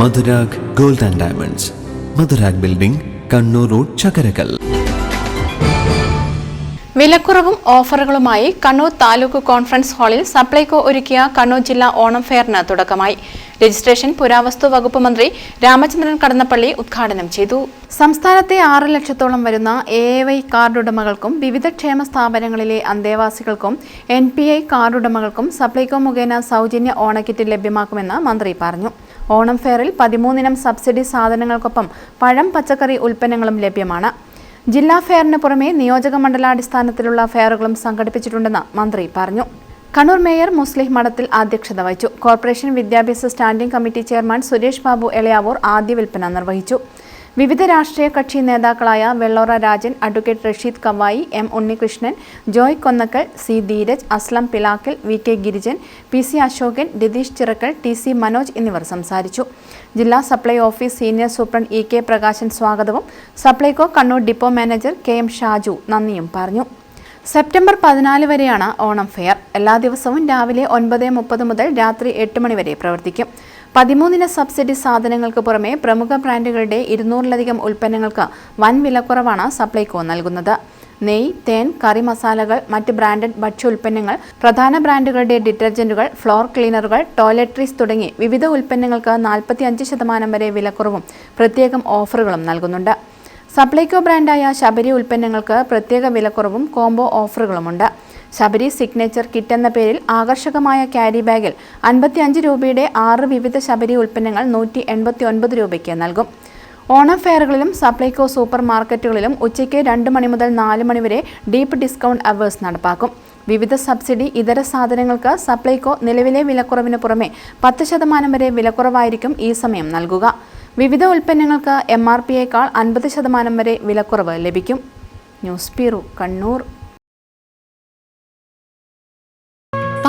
Madhurag gold and diamonds. Madhurag building Kannur road Chakkarakkal. വിലക്കുറവും ഓഫറുകളുമായി Kannur taluk conference ഹാളിൽ സപ്ലൈകോ ഒരുക്കിയ കണ്ണൂർ ജില്ലാ ഓണം ഫെയറിന് തുടക്കമായി. രജിസ്ട്രേഷൻ പുരാവസ്തു വകുപ്പ് മന്ത്രി രാമചന്ദ്രൻ കടന്നപ്പള്ളി ഉദ്ഘാടനം ചെയ്തു. സംസ്ഥാനത്തെ ആറ് ലക്ഷത്തോളം വരുന്ന എ വൈ കാർഡുടമകൾക്കും വിവിധ ക്ഷേമ സ്ഥാപനങ്ങളിലെ അന്തേവാസികൾക്കും എൻ പി ഐ കാർഡുടമകൾക്കും സപ്ലൈകോ മുഖേന സൗജന്യ ഓണക്കിറ്റ് ലഭ്യമാക്കുമെന്ന് മന്ത്രി പറഞ്ഞു. ഓണം ഫെയറിൽ പതിമൂന്നിനം സബ്സിഡി സാധനങ്ങൾക്കൊപ്പം പഴം പച്ചക്കറി ഉൽപ്പന്നങ്ങളും ലഭ്യമാണ്. ജില്ലാ ഫെയറിന് പുറമെ നിയോജക മണ്ഡലാടിസ്ഥാനത്തിലുള്ള ഫെയറുകളും സംഘടിപ്പിച്ചിട്ടുണ്ടെന്ന് മന്ത്രി പറഞ്ഞു. കണ്ണൂർ മേയർ മുസ്ലിം മഠത്തിൽ അധ്യക്ഷത വഹിച്ചു. കോർപ്പറേഷൻ വിദ്യാഭ്യാസ standing committee chairman Suresh Babu Elayavoor ആദ്യ വിൽപ്പന നിർവഹിച്ചു. വിവിധ രാഷ്ട്രീയ കക്ഷി നേതാക്കളായ Vellora Rajan advocate Rasheed Kavayi M Unnikrishnan Joy Konnakkal C Dheeraj Aslam Pilakkal V K Girijan P C Ashokan Ratheesh Chirakkal T C Manoj എന്നിവർ സംസാരിച്ചു. ജില്ലാ supply office senior superintendent E K Prakashan സ്വാഗതവും Supplyco Kannur depot manager K M Shaju നന്ദിയും പറഞ്ഞു. September പതിനാല് വരെയാണ് Onam fair. എല്ലാ ദിവസവും രാവിലെ ഒൻപത് മുപ്പത് മുതൽ രാത്രി എട്ട് മണി വരെ പ്രവർത്തിക്കും. പതിമൂന്നിന സബ്സിഡി സാധനങ്ങൾക്ക് പുറമെ പ്രമുഖ ബ്രാൻഡുകളുടെ ഇരുന്നൂറിലധികം ഉൽപ്പന്നങ്ങൾക്ക് വൻ വിലക്കുറവാണ് സപ്ലൈകോ നൽകുന്നത്. നെയ് തേൻ കറി മസാലകൾ മറ്റ് ബ്രാൻഡഡ് ഭക്ഷ്യ ഉൽപ്പന്നങ്ങൾ പ്രധാന ബ്രാൻഡുകളുടെ ഡിറ്റർജന്റുകൾ ഫ്ലോർ ക്ലീനറുകൾ ടോയ്ലറ്ററീസ് തുടങ്ങി വിവിധ ഉൽപ്പന്നങ്ങൾക്ക് നാൽപ്പത്തി അഞ്ച് ശതമാനം വരെ വിലക്കുറവും പ്രത്യേകം ഓഫറുകളും നൽകുന്നുണ്ട്. സപ്ലൈകോ ബ്രാൻഡായ ശബരി ഉൽപ്പന്നങ്ങൾക്ക് പ്രത്യേക വിലക്കുറവും കോംബോ ഓഫറുകളുമുണ്ട്. ശബരി സിഗ്നേച്ചർ കിറ്റ് എന്ന പേരിൽ ആകർഷകമായ ക്യാരി ബാഗിൽ അൻപത്തിയഞ്ച് രൂപയുടെ ആറ് വിവിധ ശബരി ഉൽപ്പന്നങ്ങൾ നൂറ്റി എൺപത്തി ഒൻപത് രൂപയ്ക്ക് നൽകും. ഓണം ഫെയറുകളിലും സപ്ലൈകോ സൂപ്പർ മാർക്കറ്റുകളിലും ഉച്ചയ്ക്ക് രണ്ട് മണി മുതൽ നാല് മണി വരെ ഡീപ്പ് ഡിസ്കൗണ്ട് അവേഴ്സ് നടപ്പാക്കും. വിവിധ സബ്സിഡി ഇതര സാധനങ്ങൾക്ക് സപ്ലൈകോ നിലവിലെ വിലക്കുറവിന് പുറമെ പത്ത് ശതമാനം വരെ വിലക്കുറവായിരിക്കും ഈ സമയം നൽകുക. വിവിധ ഉൽപ്പന്നങ്ങൾക്ക് എം ആർ പിയേക്കാൾ അൻപത് ശതമാനം വരെ വിലക്കുറവ് ലഭിക്കും. News bureau Kannur.